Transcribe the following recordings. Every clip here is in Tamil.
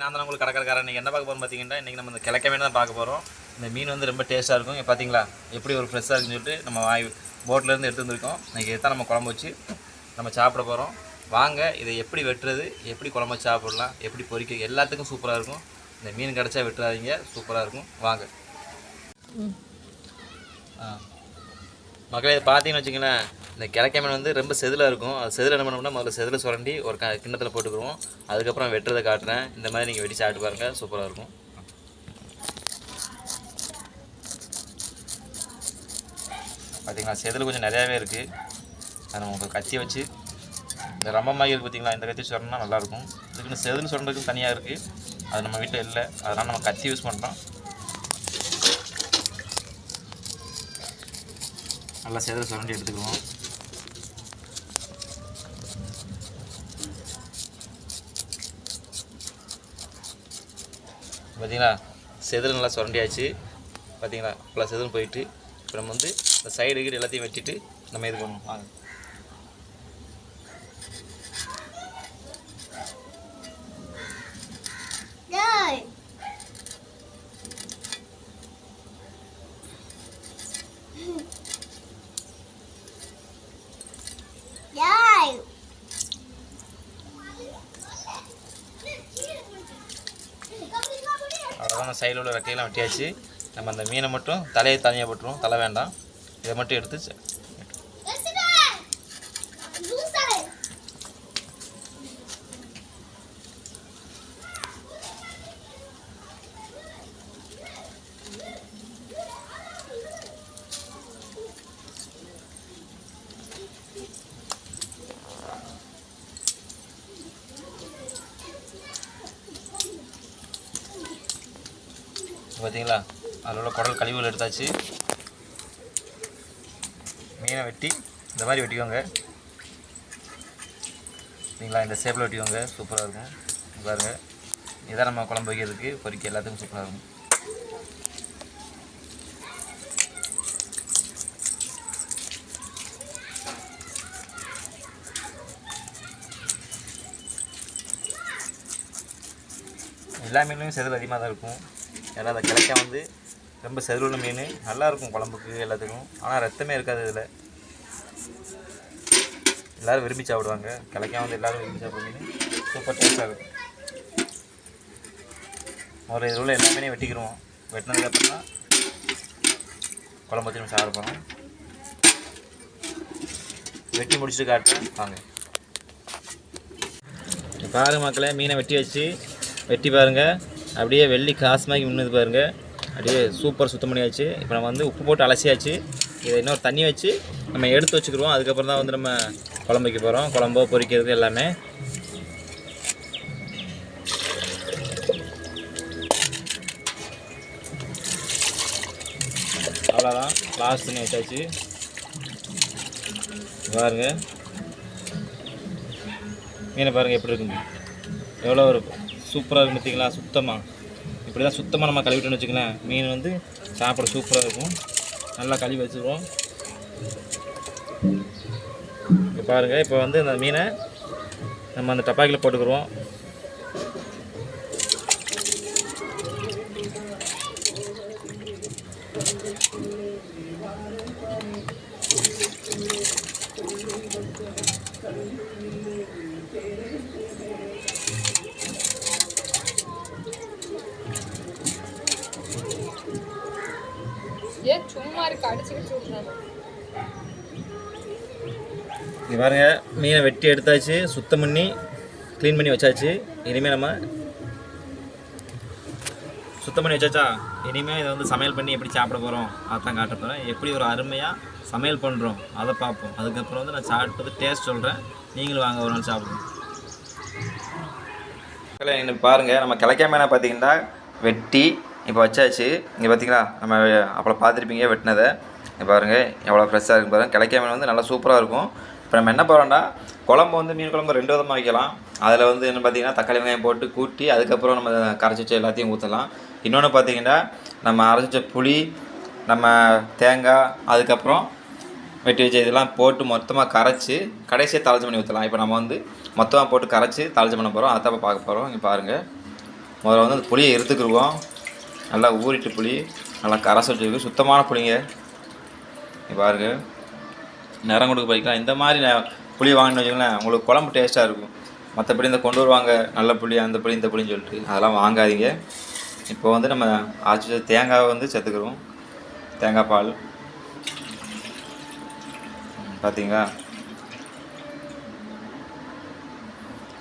நான் தான் உங்களுக்கு கடற்கரைக்காரன். இன்றைக்கி என்ன பார்க்க போகிறோம் பார்த்தீங்கன்னா இன்றைக்கி நம்ம இந்த கிழக்க மீன் தான் பார்க்க போகிறோம் இந்த மீன் வந்து ரொம்ப டேஸ்ட்டாக இருக்கும். பார்த்தீங்களா எப்படி ஒரு ஃப்ரெஷ்ஷாக இருக்குன்னு சொல்லிட்டு நம்ம வாய் போட்லேருந்து எடுத்து வந்திருக்கோம். இன்றைக்கி இதான் நம்ம குழம்பு வச்சு நம்ம சாப்பிட போகிறோம் வாங்க இதை எப்படி வெட்டுறது எப்படி குழம்பு வச்சு சாப்பிடலாம் எப்படி பொரிக்க எல்லாத்துக்கும் சூப்பராக இருக்கும். இந்த மீன் கிடச்சா வெட்டுறாதீங்க சூப்பராக இருக்கும். வாங்க. மக்களே இதை பார்த்தீங்கன்னு வச்சுங்களேன் இந்த கிழக்க மீன் வந்து ரொம்ப செதிலாக இருக்கும். அது செதில் என்ன பண்ணோம்னா முதல்ல செதில் சுரண்டி ஒரு க கிண்ணத்தில் போட்டுக்குருவோம். அதுக்கப்புறம் வெட்டுறதை காட்டுறேன். இந்த மாதிரி நீங்கள் வெட்டி சாப்பிட்டு பாருங்கள் சூப்பராக இருக்கும். பார்த்தீங்களா செதில் கொஞ்சம் நிறையாவே இருக்குது அதை நம்ம கத்தி கத்தியை வச்சு இந்த ரம்ப மாதிரி இருக்குது பார்த்தீங்களா இந்த கத்தி சுரண்டா நல்லாயிருக்கும் இதுக்குன்னு செதில் சுரண்டதுக்கு தனியாக இருக்குது அது நம்ம வீட்டில் இல்லை. அதனால் நம்ம கத்தி யூஸ் பண்ணுறோம் நல்லா செதில் சுரண்டி எடுத்துக்குவோம் பார்த்தீங்களா செதில் நல்லா சுரண்டியாச்சு. பார்த்தீங்களா ஃபுல்லாக செதில் போயிட்டு இப்போ நம்ம வந்து இந்த சைடு கீடு எல்லாத்தையும் வெட்டிட்டு நம்ம இது பண்ணுவோம். அவ்வளோதான் அந்த சைடில் உள்ள ரெக்கையெல்லாம் வெட்டியாச்சு. நம்ம அந்த மீனை மட்டும் தலையை தனியாக போட்டுருவோம். தலை வேண்டாம். இதை மட்டும் எடுத்து ச- பார்த்தீங்களா? அதில் உள்ள குடல் கழிவுகள் எடுத்தாச்சு. மீனை வெட்டி இந்த மாதிரி வெட்டிக்கோங்க. சரிங்களா இந்த சேப்பில் வெட்டிக்கோங்க. சூப்பராக இருக்கும். பாருங்கள் பாருங்க. இதான் நம்ம குழம்பு வைக்கிறதுக்கு. பொரிக்க எல்லாத்துக்கும் சூப்பராக இருக்கும். எல்லா மீன்லையும் செதில் அதிகமாக தான் இருக்கும். ஏன்னா அந்த கிழக்கா வந்து ரொம்ப செதில் மீன். நல்லாயிருக்கும் குழம்புக்கு எல்லாத்துக்கும். ஆனால் ரத்தமே இருக்காது இதில். எல்லோரும் விரும்பி சாப்பிடுவாங்க. கிழக்கா வந்து எல்லோரும் விரும்பி சாப்பிட்ற மீன். சூப்பர் டேஸ்ட்டாக இருக்கும். ஒரு இதில் உள்ள எல்லா மீனையும் வெட்டிக்கிடுவோம் வெட்டினதுக்கப்புறம் தான் குழம்பு வச்சு சாப்பிடுவோம் சாப்பிட போகிறோம் வெட்டி முடிச்சுட்டு காட்டுறேன். வாங்க. பாருங்க மக்களே மீனை வெட்டி வச்சு. வெட்டி பாருங்கள் அப்படியே வெள்ளி காசு மாதிரி மின்னுது பாருங்க. அப்படியே சூப்பர் சுத்தம் பண்ணியாச்சு இப்போ நம்ம வந்து உப்பு போட்டு அலசியாச்சு. இதை இன்னொரு தண்ணி வச்சு நம்ம எடுத்து வச்சுக்கிடுவோம் அதுக்கப்புறம் தான் வந்து நம்ம குழம்பு வைக்க போகிறோம் குழம்போ பொரிக்கிறது எல்லாமே. அவ்வளோதான் லாஸ்ட் தண்ணி வச்சாச்சு. பாருங்க. மீனை பாருங்கள் எப்படி இருக்குங்க எவ்வளோ இருக்கும்? சூப்பராக இருக்கும் பார்த்திங்களா சுத்தமாக இப்படி தான் சுத்தமாக நம்ம கழுவிட்டோம்னு வச்சுக்கலாம் மீன் வந்து சாப்பிட சூப்பராக இருக்கும். நல்லா கழுவி வச்சுருவோம். இப்போ பாருங்கள் இப்போ வந்து அந்த மீனை நம்ம அந்த டப்பாக்கில் போட்டுக்கிடுவோம் ஏன் சும்மா இருக்கு அடிச்சுக்கிட்டு விட்டுறாங்க இது பாருங்க மீனை வெட்டி எடுத்தாச்சு சுத்தம் பண்ணி க்ளீன் பண்ணி வச்சாச்சு. இனிமேல் நம்ம சுத்தம் பண்ணி வச்சாச்சா? இனிமேல் இதை வந்து சமையல் பண்ணி எப்படி சாப்பிட போகிறோம் அதான் காட்ட போகிறேன் எப்படி ஒரு அருமையாக சமையல் பண்ணுறோம் அதை பார்ப்போம். அதுக்கப்புறம் வந்து நான் சாப்பிட்டது டேஸ்ட் சொல்கிறேன் நீங்களும் வாங்க ஒரு நாள் சாப்பிடுவோம் பாருங்கள் நம்ம கிழக்கா பார்த்தீங்கன்னா வெட்டி இப்போ வச்சாச்சு. இங்கே பார்த்தீங்களா நம்ம அப்போ பார்த்துருப்பீங்க வெட்டினதை. இங்கே பாருங்கள் எவ்வளோ ஃப்ரெஷ்ஷாக இருக்கு பாருங்கள் கிடைக்க மீன் வந்து நல்லா சூப்பராக இருக்கும். இப்போ நம்ம என்ன பண்ணுறோம்னா குழம்பு வந்து மீன் குழம்பு ரெண்டு விதமாக வைக்கலாம். அதில் வந்து என்ன பார்த்தீங்கன்னா தக்காளி வெங்காயம் போட்டு கூட்டி அதுக்கப்புறம் நம்ம கரைச்சி வச்ச எல்லாத்தையும் ஊற்றலாம் இன்னொன்று பார்த்தீங்கன்னா நம்ம அரைச்சி வச்ச புளி நம்ம தேங்காய் அதுக்கப்புறம் வெட்டி வச்ச இதெல்லாம் போட்டு மொத்தமாக கரைச்சி கடைசியாக தாளிச்சு பண்ணி ஊற்றலாம் இப்போ நம்ம வந்து மொத்தமாக போட்டு கரைச்சி தாளிச்சு பண்ண போகிறோம் அதை பார்க்க போகிறோம் இங்கே பாருங்கள் முதல்ல வந்து அந்த புளியை எடுத்துக்கிடுவோம் நல்லா ஊறிட்டு புளி நல்லா கரைச்சி வச்சுருக்கு சுத்தமான புளிங்க. பாருங்கள் பாருங்க. நிறம் கொடுக்க போய்க்கலாம் இந்த மாதிரி புளி வாங்கினு வச்சுக்கோங்களேன் உங்களுக்கு குழம்பு டேஸ்ட்டாக இருக்கும். மற்றபடி இந்த கொண்டு வருவாங்க நல்ல புளி அந்த புளி இந்த புளின்னு சொல்லிட்டு. அதெல்லாம் வாங்காதீங்க. இப்போ வந்து நம்ம அரைச்சி தேங்காவை வந்து சேர்த்துக்கிறோம். தேங்காய் பால். பார்த்தீங்களா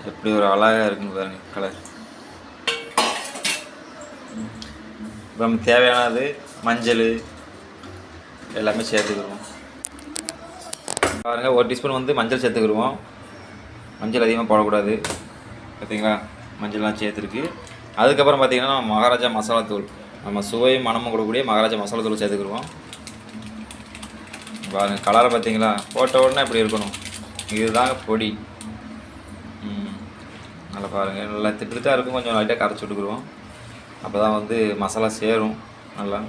எப்படி ஒரு அழகாக இருக்குன்னு பாருங்கள் கலர் இப்போ நமக்கு தேவையானது மஞ்சள் எல்லாமே சேர்த்துக்கிடுவோம். பாருங்கள் ஒரு டீஸ்பூன் வந்து மஞ்சள் சேர்த்துக்கிடுவோம். மஞ்சள் அதிகமாக போடக்கூடாது. பார்த்தீங்களா மஞ்சள்லாம் சேர்த்துருக்கு. அதுக்கப்புறம் பார்த்தீங்கன்னா நம்ம மகாராஜா மசாலா தூள். நம்ம சுவை மணமும் கொடுக்கக்கூடிய மகாராஜா மசாலா தூள் சேர்த்துக்கிடுவோம். பாருங்கள் கலரை பார்த்தீங்களா போட்ட உடனே இப்படி இருக்கணும். இதுதாங்க பொடி. நல்லா பாருங்கள் நல்லா திட்டு திட்டாக இருக்கும். கொஞ்சம் லைட்டாக கரைச்சி விட்டுக்குருவோம் அப்போ தான் வந்து மசாலா சேரும் நல்லா.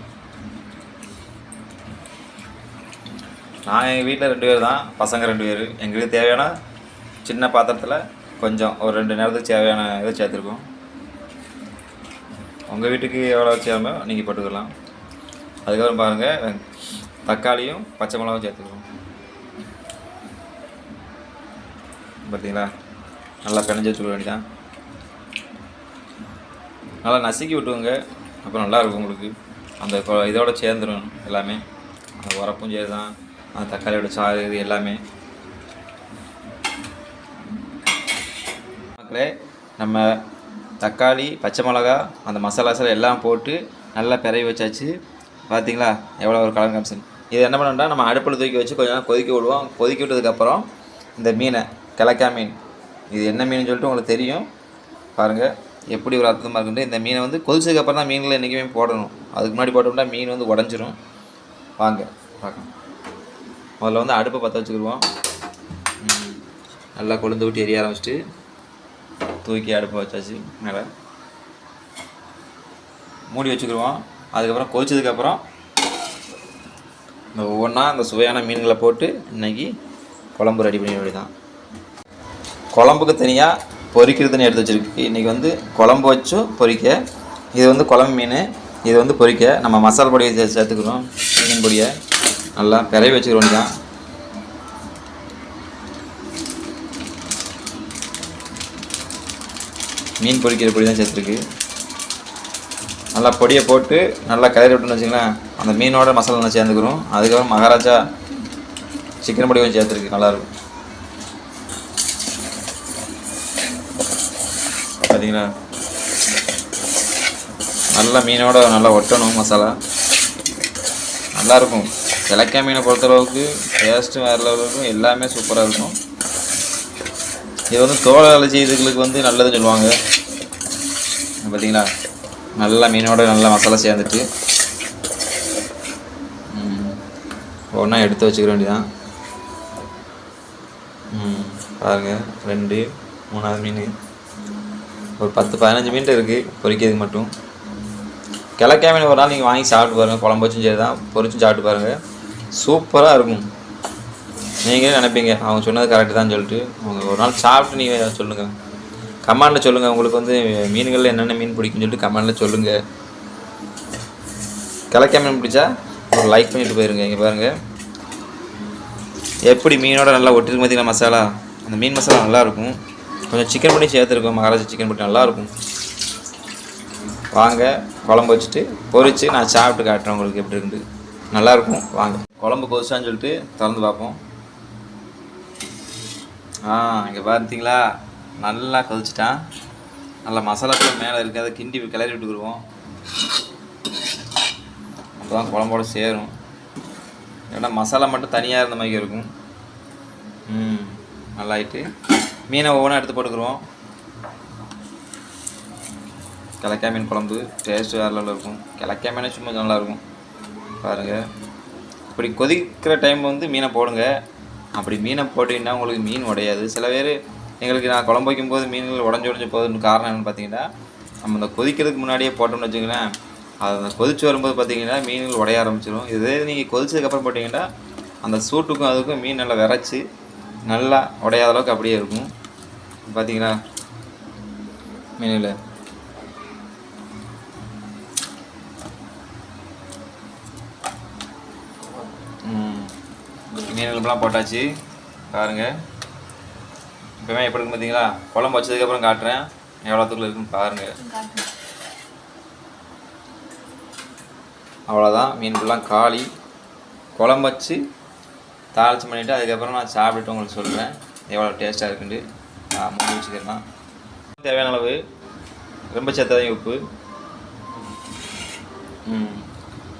நான் எங்கள் வீட்டில் ரெண்டு பேர் தான் பசங்க ரெண்டு பேர். எங்களுக்கு தேவையான சின்ன பாத்திரத்தில் கொஞ்சம் ஒரு ரெண்டு நேரத்துக்கு தேவையான இதை சேர்த்துருக்கோம். உங்கள் வீட்டுக்கு எவ்வளோ சேரமோ நீங்கள் போட்டுக்கலாம். அதுக்கப்புறம் பாருங்கள் தக்காளியும் பச்சை மிளகாவும் சேர்த்துக்கிறோம் பார்த்தீங்களா நல்லா பிணைஞ்சு வச்சுக்க வேண்டியதான் நல்லா நசுக்கி விட்டுவோங்க அப்புறம் நல்லாயிருக்கும் உங்களுக்கு. அந்த கொ- இதோட சேர்ந்துடும் எல்லாமே. அந்த உரப்பும் சரி தான் அந்த தக்காளியோட சாறு இது எல்லாமே. மக்களே நம்ம தக்காளி பச்சை மிளகா அந்த மசாலாஸ் எல்லாம் போட்டு நல்லா பிறவி வச்சாச்சு. பார்த்தீங்களா எவ்வளோ ஒரு கலர் காமிஷன் இது என்ன பண்ணோம்னா நம்ம அடுப்பில் தூக்கி வச்சு கொஞ்ச நேரம் கொதிக்க விடுவோம். கொதிக்க விட்டதுக்கப்புறம் இந்த மீனை கிழக்கா மீன். இது என்ன மீன் சொல்லிட்டு உங்களுக்கு தெரியும். பாருங்கள் எப்படி ஒரு அர்த்தமாக இருக்குன்ட்டு இந்த மீனை வந்து கொதிச்சதுக்கப்புறம் தான் மீன்களை என்றைக்குமே போடணும். அதுக்கு முன்னாடி போட்டோம்னா மீன் வந்து உடஞ்சிரும். வாங்க பார்க்கலாம். முதல்ல வந்து அடுப்பை பற்ற வச்சுக்கிடுவோம். நல்லா கொழுந்து விட்டு எரிய ஆரம்பிச்சிட்டு தூக்கி அடுப்பை வச்சாச்சு மேலே. மூடி வச்சுக்கிடுவோம். அதுக்கப்புறம் கொதிச்சதுக்கப்புறம் இந்த ஒவ்வொன்றா அந்த சுவையான மீன்களை போட்டு இன்னைக்கு குழம்பு ரெடி பண்ணி வேண்டியதான் குழம்புக்கு தனியாக பொரிக்கிறதுன்னு எடுத்து வச்சிருக்கு. இன்றைக்கி வந்து குழம்பு வச்சும் பொரிக்க இது வந்து குழம்பு மீன் இது வந்து பொறிக்க. நம்ம மசால் பொடியை சே- சேர்த்துக்கிறோம். மீன் பொடியை நல்லா பிறவி வச்சுக்கிறோம் தான் மீன் பொரிக்கிற பொடி தான் சேர்த்துருக்கு. நல்லா பொடியை போட்டு நல்லா கிளறி விட்டுன்னு வச்சுங்களேன் அந்த மீனோட மசாலா நல்லா சேர்ந்துக்கிறோம். அதுக்கப்புறம் மகாராஜா சிக்கன் பொடி கொஞ்சம் சேர்த்துருக்கு. நல்லாயிருக்கும் பார்த்தீங்களா நல்லா மீனோட நல்லா ஒட்டணும் மசாலா. நல்லா இருக்கும் கிழக்கா மீனை பொறுத்தளவுக்கு டேஸ்ட்டு வேறு லெவலுக்கும் எல்லாமே சூப்பராக இருக்கும். இது வந்து தோல் அலர்ஜி இதுகளுக்கு வந்து நல்லதுன்னு சொல்லுவாங்க. பார்த்தீங்களா? நல்லா மீனோட நல்லா மசாலா சேர்ந்துட்டு. ஒன்றா எடுத்து வச்சுக்க வேண்டியதான் ம். பாருங்கள் ரெண்டு மூணாவது மீன். ஒரு பத்து பதினஞ்சு மீன் இருக்குது பொரிக்கிறதுக்கு மட்டும். கிழக்கா மீன் ஒரு நாள் நீங்கள் வாங்கி சாப்பிட்டு பாருங்கள் குழம்பு வச்சும் சரி தான் பொரிச்சும் சாப்பிட்டு பாருங்கள் சூப்பராக இருக்கும். நீங்களே நினைப்பீங்க அவங்க சொன்னது கரெக்டு தான் சொல்லிட்டு. அவங்க ஒரு நாள் சாப்பிட்டு நீங்கள் சொல்லுங்கள் கமெண்டில் சொல்லுங்கள் உங்களுக்கு வந்து மீன்களில் என்னென்ன மீன் பிடிக்கும்னு சொல்லிட்டு கமெண்டில் சொல்லுங்கள் கிழக்கா மீன் பிடிச்சா ஒரு லைக் பண்ணிட்டு போயிருங்க இங்கே பாருங்கள் எப்படி மீனோட நல்லா ஒட்டிருக்கு பார்த்தீங்களா மசாலா? அந்த மீன் மசாலா நல்லாயிருக்கும் கொஞ்சம் சிக்கன் பொடி சேர்த்துருக்கோம். மகாராஜா சிக்கன் பொடி நல்லாயிருக்கும். வாங்க குழம்பு வச்சுட்டு பொறிச்சு நான் சாப்பிட்டு காட்டுறேன் உங்களுக்கு எப்படி இருக்குது நல்லாயிருக்கும். வாங்க. குழம்பு கொதிச்சான்னு சொல்லிட்டு திறந்து பார்ப்போம். ஆ இங்கே பார்த்தீங்களா நல்லா கொதிச்சிட்டான். நல்லா மசாலா கூட மேலே இருக்குது அதை கிண்டி கிளறி விட்டுக்குருவோம் அப்போ தான் குழம்போட சேரும். ஏன்னா மசாலா மட்டும் தனியாக இருந்த மாதிரி இருக்கும். ம் நல்லாயிட்டு. மீனை ஒவ்வொன்றா எடுத்து போட்டுக்கிறோம் கிழக்கா மீன் குழம்பு டேஸ்ட் வேறு லெவலில் இருக்கும். கிழக்கா மீனே சும்மா நல்லாயிருக்கும் பாருங்கள் இப்படி கொதிக்கிற டைம் வந்து மீனை போடுங்க. அப்படி மீனை போட்டிங்கன்னா உங்களுக்கு மீன் உடையாது. சில பேர் எங்களுக்கு நான் குழம்பு வைக்கும்போது மீன்கள் உடஞ்சி உடஞ்சி போகுதுன்னு காரணம் என்னென்னு பார்த்தீங்கன்னா நம்ம இந்த கொதிக்கிறதுக்கு முன்னாடியே போட்டோம்னு வச்சுங்களேன் அதை கொதித்து கொதிச்சு வரும்போது பார்த்தீங்கன்னா மீன்கள் உடைய ஆரம்பிச்சிடும் இதே நீங்கள் கொதிச்சதுக்கப்புறம் போட்டிங்கன்னா அந்த சூட்டுக்கும் அதுக்கும் மீன் நல்லா விரைச்சி நல்லா உடையாத அளவுக்கு அப்படியே இருக்கும். பார்த்தீங்களா மெனுவில் மீன் எலும்புலாம் போட்டாச்சு. பாருங்கள் இப்போவே எப்படி இருக்கு பார்த்தீங்களா குழம்பு வச்சதுக்கப்புறம் காட்டுறேன். எவ்வளோத்துக்குள்ள இருக்குன்னு பாருங்கள் அவ்வளோதான் மீன் காளி குழம்பு வச்சு தாளிச்சு பண்ணிவிட்டு அதுக்கப்புறம் நான் சாப்பிட்டுட்டு உங்களுக்கு சொல்கிறேன் எவ்வளோ டேஸ்ட்டாக இருக்குன்ட்டு. மூடி வச்சுக்கிறேன் தேவையான அளவு ரொம்ப சேர்த்ததான் உப்பு.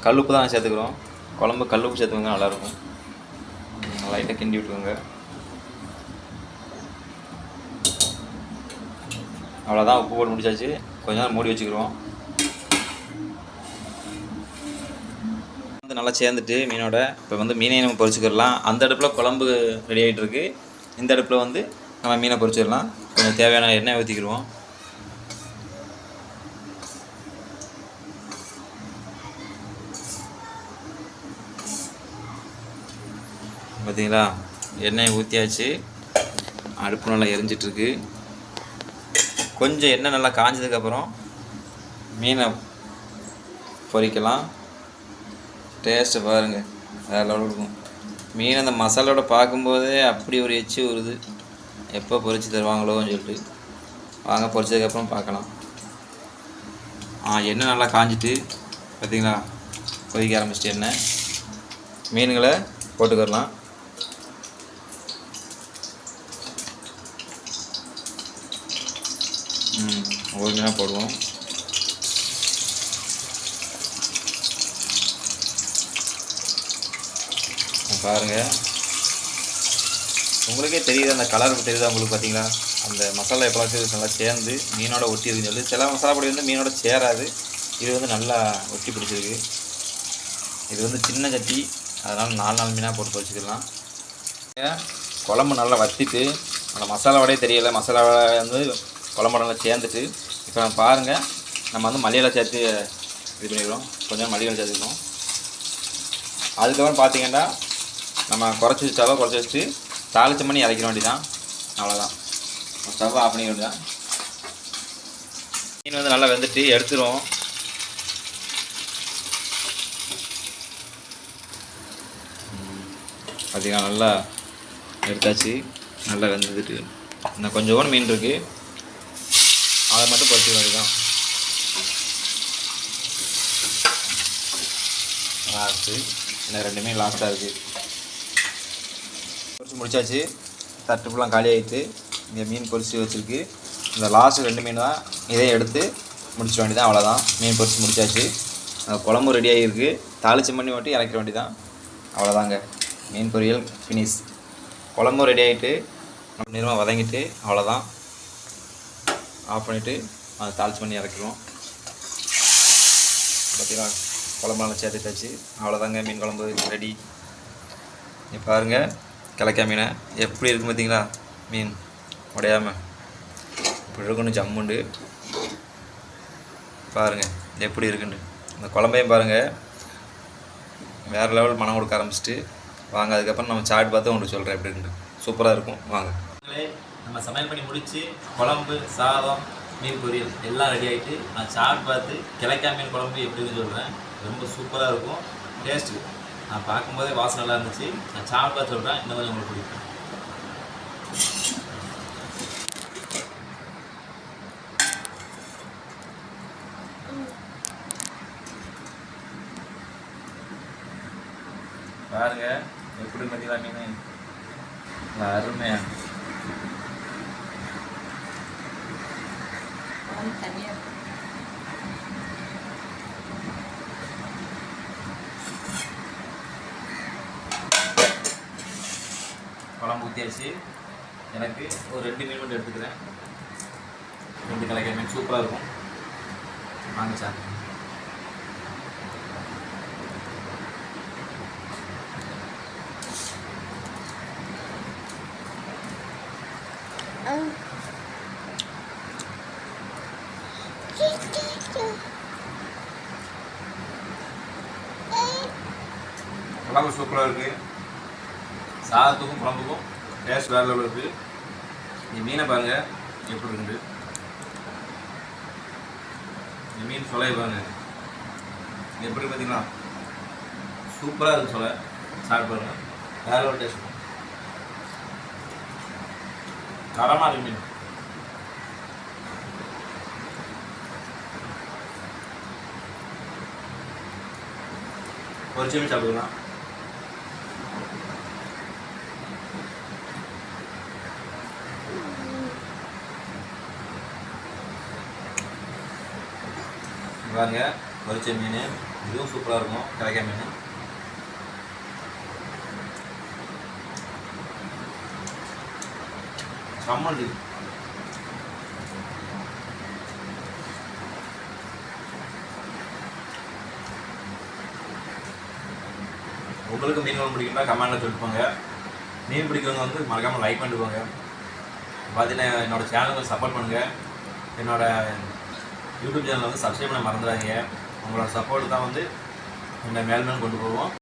கல் கல்லுப்பு தான் சேர்த்துக்கிறோம். குழம்பு கல்லுப்பு சேர்த்துக்கோங்க நல்லாயிருக்கும். லைட்டாக கிண்டி விட்டுக்கோங்க. அவ்வளோதான் உப்பு போட்டு முடிச்சாச்சு. கொஞ்ச நேரம் மூடி வச்சுக்கிறோம். வந்து நல்லா சேர்ந்துட்டு மீனோட இப்போ வந்து மீனையும் நம்ம பொரிச்சுக்கிடலாம் அந்த அடுப்பில் குழம்பு ரெடி ஆகிட்டு இருக்கு. இந்த அடுப்பில் வந்து நம்ம மீனை பொரிச்சிடலாம். கொஞ்சம் தேவையான எண்ணெய் ஊற்றிக்கிடுவோம் பார்த்தீங்களா எண்ணெயை ஊற்றியாச்சு அடுப்பு நல்லா எரிஞ்சிட்ருக்கு. கொஞ்சம் எண்ணெய் நல்லா காஞ்சதுக்கப்புறம் மீனை பொரிக்கலாம். டேஸ்ட்டு பாருங்கள் வேறு லெவலில் இருக்கும். மீன் அந்த மசாலோட பார்க்கும்போதே அப்படி ஒரு எச்சி வருது எப்போ பொறிச்சு தருவாங்களோன்னு சொல்லிட்டு. வாங்க பொரிச்சதுக்கப்புறம் பார்க்கலாம். ஆ எண்ணெய் நல்லா காஞ்சிட்டு பார்த்தீங்களா? கொதிக்க ஆரம்பிச்சிட்டு எண்ணெய். மீன்களை போட்டுக்கிறலாம். ம் ஒரு மீனாக போடுவோம். பாருங்கள் உங்களுக்கே தெரியுது அந்த கலர் தெரியுது உங்களுக்கு பார்த்தீங்களா அந்த மசாலா எப்போலாம் நல்லா சேர்ந்து மீனோட ஒட்டி இருக்குன்னு சொல்லி. சில மசாலா பொடி வந்து மீனோட சேராது. இது வந்து நல்லா ஒட்டி பிடிச்சிருக்கு. இது வந்து சின்ன சட்டி அதனால் நாலு நாள் மீனாக போட்டு வச்சுக்கலாம் குழம்பு நல்லா வத்திட்டு அந்த மசாலாவோடய தெரியலை. மசாலா வந்து குழம்பு நல்லா சேர்ந்துட்டு இப்போ பாருங்கள் நம்ம வந்து மல்லியெல்லாம் சேர்த்து இது பண்ணிக்கிறோம் கொஞ்சம் மல்லிகளை சேர்த்துக்கிறோம் அதுக்கப்புறம் பார்த்தீங்கன்னா நம்ம குறைச்சி வச்சாலும் குறைச்சி வச்சுட்டு தாளிச்சம் பண்ணி இறக்கிற வேண்டியதான் அவ்வளோதான் ஸ்டவ் ஆஃப் பண்ணிக்க வேண்டியதான் மீன் வந்து நல்லா வெந்துட்டு எடுத்துருவோம். பார்த்தீங்கன்னா நல்லா எடுத்தாச்சு. நல்லா வெந்துட்டு. இன்னும் கொஞ்சம் மீன் இருக்குது அதை மட்டும் பொறிச்சு வேண்டியதான் லாஸ்ட்டு இன்னும் ரெண்டுமே லாஸ்ட்டாக இருக்குது பொரிச்சு முடிச்சாச்சு. தட்டு ஃபுல்லாக காலி ஆகிட்டு இங்கே மீன் பொரிச்சு வச்சுருக்கு. இந்த லாஸ்ட் ரெண்டு மீன் தான் இதையும் எடுத்து முடிச்சிட வேண்டியதான் அவ்வளோதான் மீன் பொரிச்சு முடிச்சாச்சு. அந்த குழம்பு ரெடி ஆகிருக்கு தாளிச்சு பண்ணி மட்டும் இறக்கிற வேண்டியதான் அவ்வளோதாங்க மீன் பொரியல் ஃபினிஷ் குழம்பும் ரெடி ஆகிட்டு நிறமாக வதங்கிட்டு அவ்வளோதான் ஆஃப் பண்ணிவிட்டு அதை தாளிச்சு பண்ணி இறக்கிடுவோம். பார்த்தீங்களா குழம்பெல்லாம் சேர்த்துட்டாச்சு. அவ்வளோதாங்க மீன் குழம்பு ரெடி இப்போ பாருங்க. கிழக்கா மீனை எப்படி இருக்கு பார்த்தீங்களா? மீன் உடையாம. இப்படி இருக்குன்னு ஜம்முண்டு. பாருங்கள் எப்படி இருக்குன்னு. இந்த குழம்பையும் பாருங்கள் வேறு லெவல் மனம் கொடுக்க ஆரம்பிச்சிட்டு வாங்க அதுக்கப்புறம் நம்ம சாட் பார்த்து உங்களுக்கு சொல்கிறேன் எப்படி இருக்குன்னு. சூப்பராக இருக்கும். வாங்க. நம்ம சமையல் பண்ணி முடித்து குழம்பு சாதம் மீன் பொரியல் எல்லாம் ரெடி ஆகிட்டு நான் சாட் பார்த்து கிழக்கா மீன் குழம்பு எப்படின்னு சொல்கிறேன் ரொம்ப சூப்பராக இருக்கும். டேஸ்ட்டு நான் பார்க்கும்போதே வாசம் நல்லா இருந்துச்சு. நான் சாப்பிட சொல்கிறேன் இன்னும் கொஞ்சம் உங்களுக்கு பிடிக்கும். பாருங்க எப்படி பார்த்தீங்களா மீன்? அருமையா. தனியாக குழம்பு ஊற்றியாச்சு எனக்கு ஒரு ரெண்டு மீன் மட்டும் எடுத்துக்கிறேன். ரெண்டு கலக்கிற மீன் சூப்பராக இருக்கும். வாங்க சார். Um. குழம்பு சூப்பராக இருக்குது சாதத்துக்கும் குழம்புக்கும் டேஸ்ட் வேறு லெவலில் இருக்குது இந்த மீனை பாருங்கள் எப்படி இருக்குது இந்த மீன் சொலையை பாருங்கள் இது எப்படி பார்த்தீங்கன்னா சூப்பராக இருக்குது சொலை. சாப்பிட்டு பாருங்கள் வேறு ஒரு டேஸ்ட் தரமாக இருக்கு மீன். பொரிச்சு மீன் சாப்பிடுக்கலாம் பாருங்க பொரிச்ச மீன். இதுவும் சூப்பராக இருக்கும். கிடைக்க மீன். சம்மந்தி உங்களுக்கு மீன் குழம்பு பிடிக்கும்னா கமெண்ட்டில் சொல்லிப்போங்க மீன் பிடிக்கிறவங்க வந்து மறக்காமல் லைக் பண்ணிட்டு போங்க பார்த்தீங்கன்னா என்னோடய சேனலுக்கு சப்போர்ட் பண்ணுங்கள் என்னோடய யூடியூப் சேனலை வந்து சப்ஸ்கிரைப் பண்ண மறந்துடாதீங்க. உங்களோட சப்போர்ட் தான் வந்து என்னை மேல் மேல் கொண்டு போவோம்.